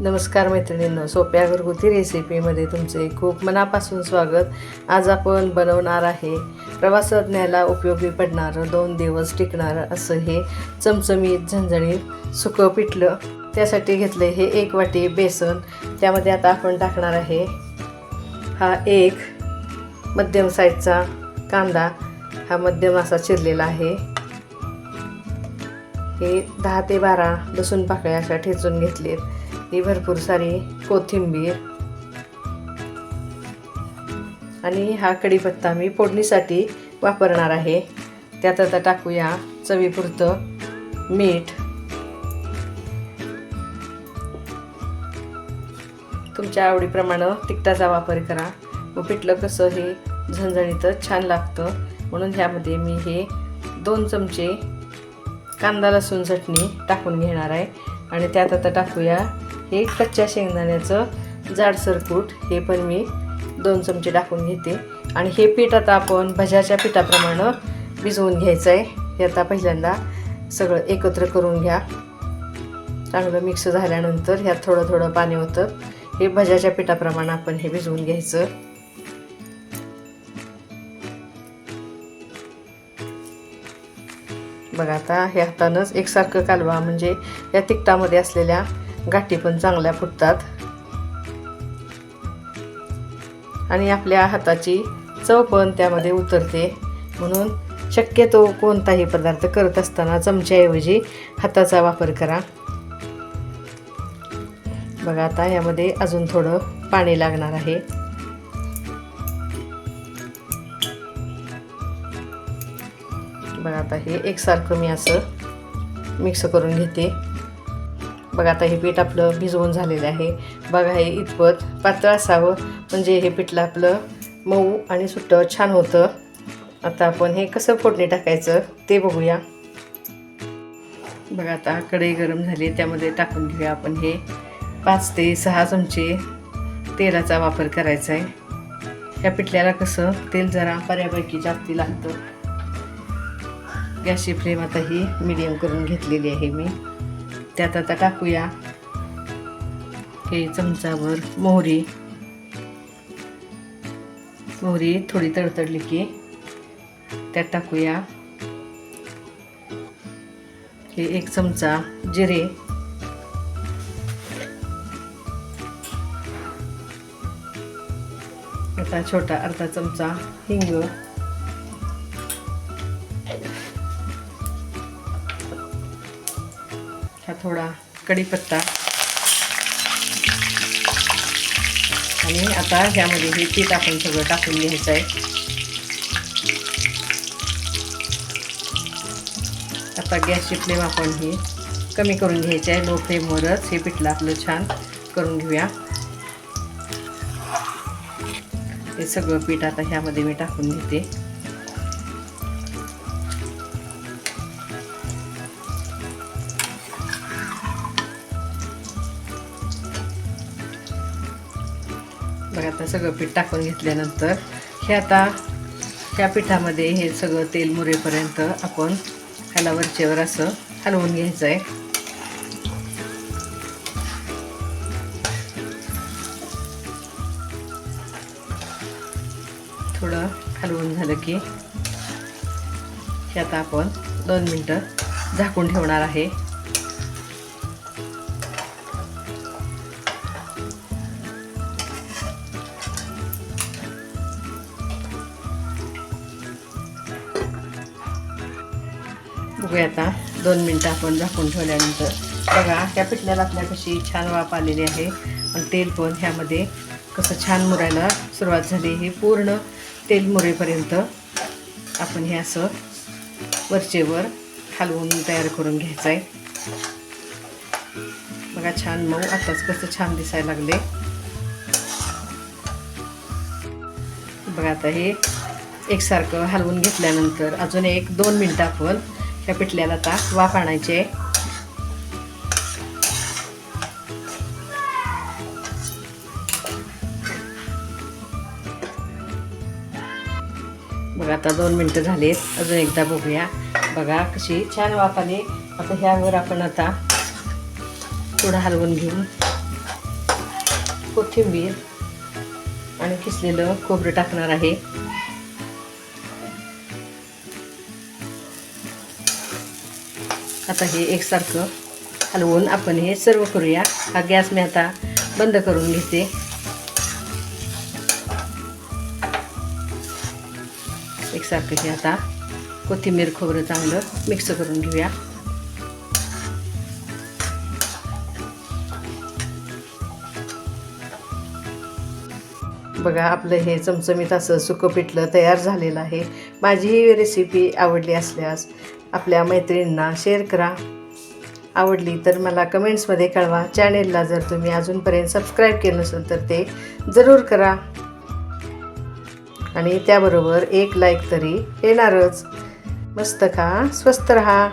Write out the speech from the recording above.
नमस्कार मैत्रिणींनो सोप्या घरगुती रेसिपीमध्ये तुमचे खूप मनापासून स्वागत. आज आपण बनवणार आहे प्रवासात न्यायला उपयोगी पडणारं दोन दिवस टिकणारं असं हे चमचमीत झणझणीत सुकं पिठलं. त्यासाठी घेतलं हे एक वाटी बेसन. त्यामध्ये आता आपण टाकणार आहे हा एक मध्यम साईजचा कांदा. हा मध्यम असा चिरलेला आहे. हे दहा ते बारा लसूण पाकळ्या अशा ठेचून घेतलेत. ही भरपूर सारी कोथिंबीर. आणि हा कढीपत्ता मी फोडणीसाठी वापरणार आहे. त्यात आता टाकूया चवीपुरतं मीठ. तुमच्या आवडीप्रमाणे तिखटाचा वापर करा. मग पिठलं कसं हे झणझणीतच छान लागतं. म्हणून ह्यामध्ये मी हे दोन चमचे कांदा लसूण चटणी टाकून घेणार आहे. आणि त्यात आता टाकूया हे कच्च्या शेंगदाण्याचं जाडसर कूट हे पण मी दोन चमचे टाकून घेते. आणि हे पीठ आता आपण भज्याच्या पिठाप्रमाणे भिजवून घ्यायचं आहे हे आता पहिल्यांदा सगळं एकत्र करून घ्या. चांगलं मिक्स झाल्यानंतर ह्यात थोडं थोडं पाणी होतं. हे भज्याच्या पिठाप्रमाणे आपण हे भिजवून घ्यायचं. बघा आता हे हातानंच एकसारखं कालवा म्हणजे या तिखटामध्ये असलेल्या गाठी पण चांगल्या फुटतात. आणि आपल्या हाताची चव पण त्यामध्ये उतरते. म्हणून शक्यतो कोणताही पदार्थ करत असताना चमच्याऐवजी हाताचा वापर करा. बघा आता यामध्ये अजून थोडं पाणी लागणार आहे. बघा आता हे एकसारखं मी असं मिक्स करून घेते. बघा आता हे पीठ आपलं भिजवून झालेलं आहे. बघा हे इतपत पातळ असावं. म्हणजे हे पीठलं आपलं मऊ आणि सुट्टं छान होतं. आता आपण हे कसं फोडणी टाकायचं ते बघूया. बघा आता कढई गरम झाली त्यामध्ये टाकून घेऊया आपण हे. पाच ते सहा चमचे तेलाचा वापर करायचा आहे. या पिठल्याला कसं तेल जरा बऱ्यापैकी जास्ती लागतं. गॅसची फ्लेम आता ही मिडियम करून घेतलेली आहे मी. त्यात आता टाकूया. हे चमचावर मोहरी. मोहरी थोडी तडतडली की त्यात टाकूया. हे एक चमचा जिरे. आता छोटा अर्धा चमचा हिंग. थोडा कढीपत्ता. आणि आता ह्यामध्ये हे पीठ आपण सगळं टाकून घ्यायचं आहे. आता गॅसची फ्लेम आपण ही कमी करून घ्यायची आहे. लो फ्लेमवरच हे पिठलं आपलं छान करून घेऊया. हे सगळं पीठ आता ह्यामध्ये मी टाकून घेते. बघा आता सगळं पीठ टाकून घेतल्यानंतर हे आता ह्या पिठामध्ये हे सगळं तेल मुरेपर्यंत आपण ह्याला वरचेवर असं हलवून घ्यायचं आहे थोडं हलवून झालं की हे आता आपण दोन मिनटं झाकून ठेवणार आहे. बघूया आता दोन मिनटं आपण झाकून ठेवल्यानंतर. बघा त्या पिठल्याला आपल्या कशी छान वाफ आलेली आहे. आणि तेल पण ह्यामध्ये कसं छान मुरायला सुरुवात झाली हे पूर्ण तेल मुरेपर्यंत आपण हे असं वरचेवर हलवून तयार करून घ्यायचं आहे बघा छान मऊ. आताच कसं छान दिसायला लागले. बघा आता हे एकसारखं हलवून घेतल्यानंतर अजून एक दोन मिनटं आपण ह्या पिठल्याला आता वाफ आणायचे बघा आता दोन मिनटं झालीत. अजून एकदा बघूया. बघा कशी छान वाफ आली. आता ह्यावर आपण आता थोडं हलवून घेऊ. कोथिंबीर आणि किसलेलं खोबरं टाकणार आहे. आता हे एकसारखं हलवून आपण हे सर्व करूया. हा गॅस मी आता बंद करून घेते. एकसारखं हे आता कोथिंबीर खोबरं चांगलं मिक्स करून घेऊया. बघा आपलं हे चमचमीत असं सुकं पिठलं तयार झालेलं आहे. माझी ही रेसिपी आवडली असल्यास आपल्या मैत्रिणींना शेअर करा. आवडली तर मला कमेंट्समध्ये कळवा. चॅनेलला जर तुम्ही अजूनपर्यंत सबस्क्राईब केलं नसेल तर ते जरूर करा. आणि त्याबरोबर एक लाईक तरी येणारच. मस्त खा स्वस्त रहा.